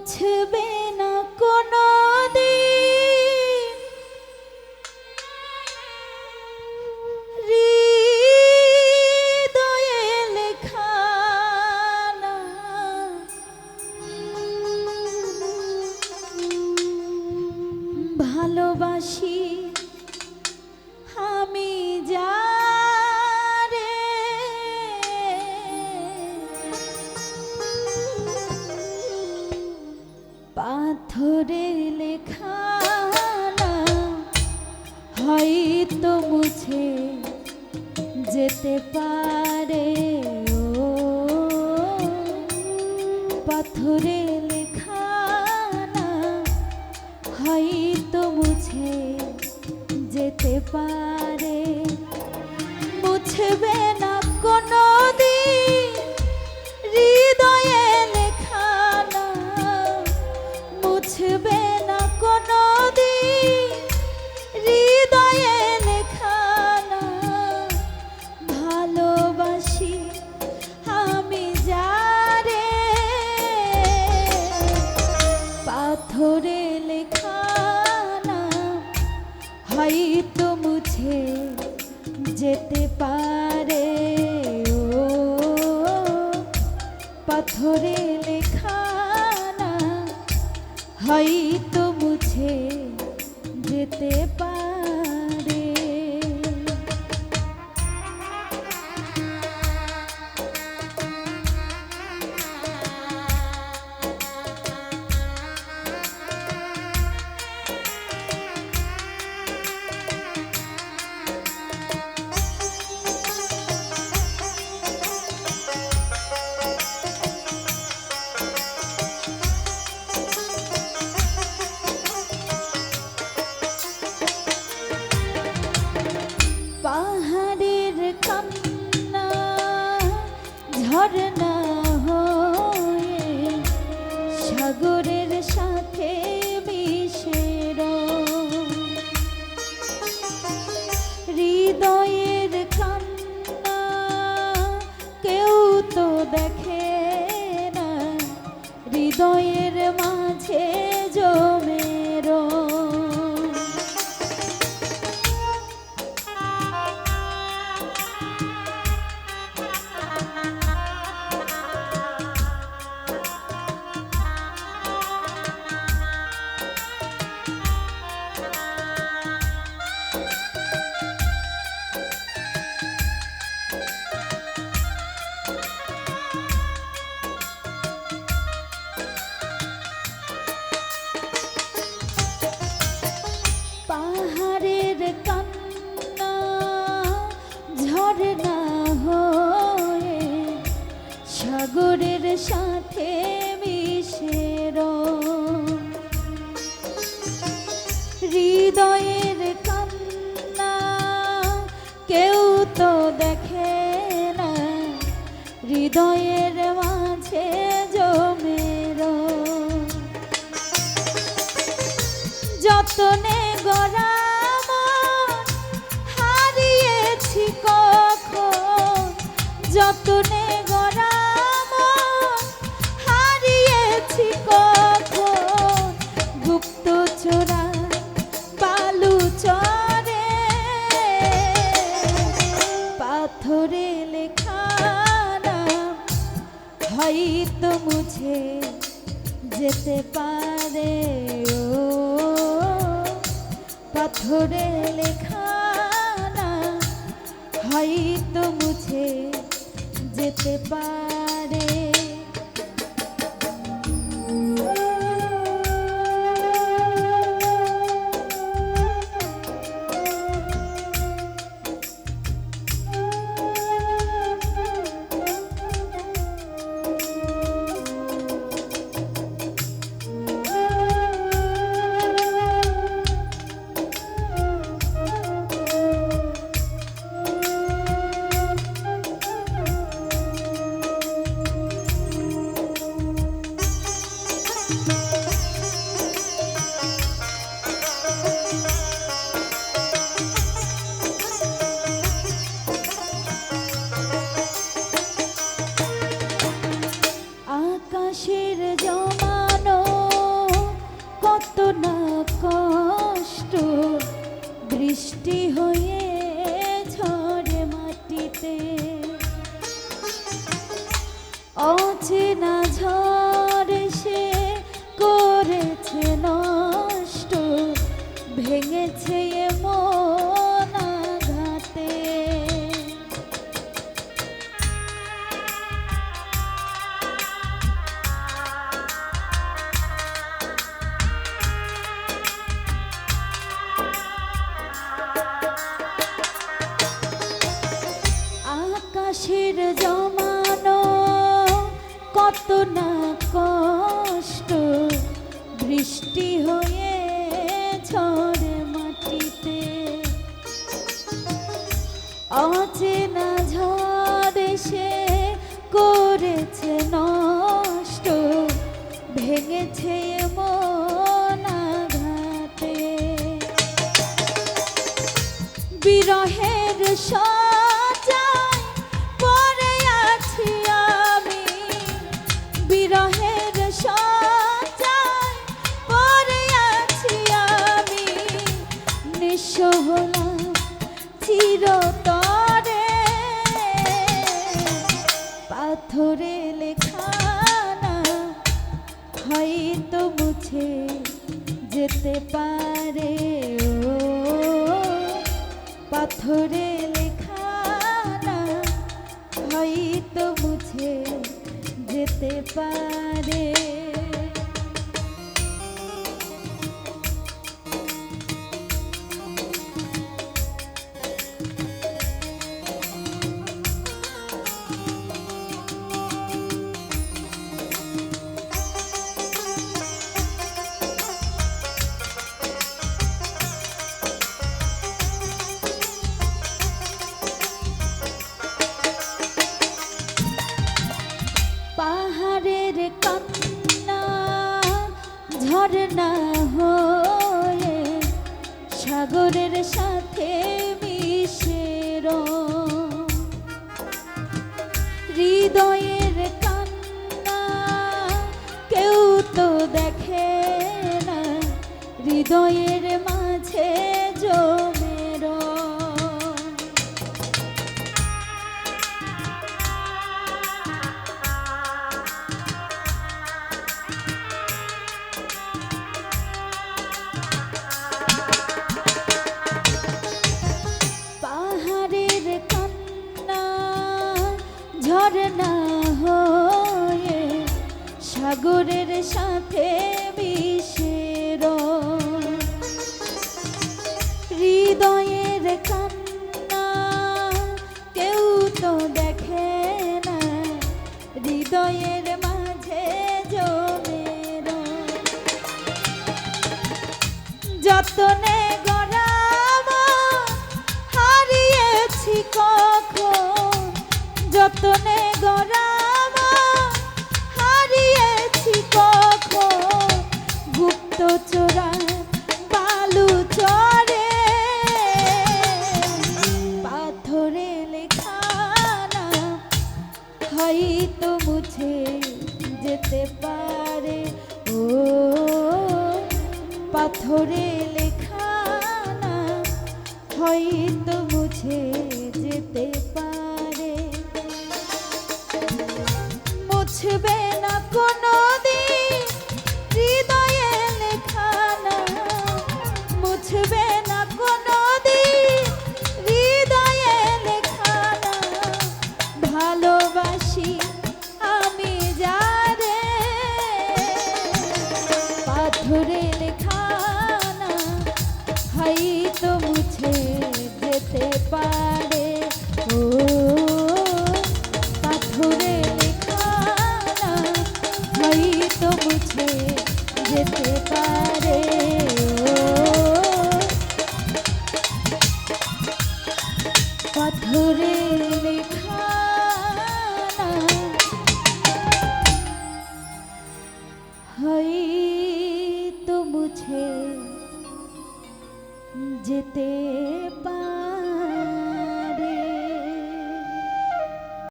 মুছবে না কোনো ভালোবাসি মুছে যেতে পারে ও পাথরে লেখা না হয়তো মুছে যেতে পারে মুছবে যেতে পারে ও পাথরে লেখা না হয়তো মুছে যেতে পারে। পাহাড়ের কান্না ঝরনা হয়ে সাগরের সাথে মিশের হৃদয়ের কান্না কেউ তো দেখে না, হৃদয়ের মাঝে জমেরো দেখে না হৃদয়ের মাঝে জমেরো। যতনে যেতে পারে ও পাথরে লেখা না হয়তো মুছে যেতে পারে। অচেনা এসে করেছে নষ্ট ভেঙেছে মনাঘাতে মন বিরহের সাজায় মুছে যেতে পারে ও। পাথরে লেখা হয়তো বুঝে যেতে পারে। হৃদয়ের কান্না কেউ তো দেখে না। হৃদয়ের মাঝে জমে যতনে গড়াব হারিয়েছি কখন? গুপ্ত হয়তো মুছে যেতে পারে। ও পাথরে লেখা যেতে পারে। পারে। ও পাথরে লেখা হয়তো বুঝে যেতে পারে। পাথরে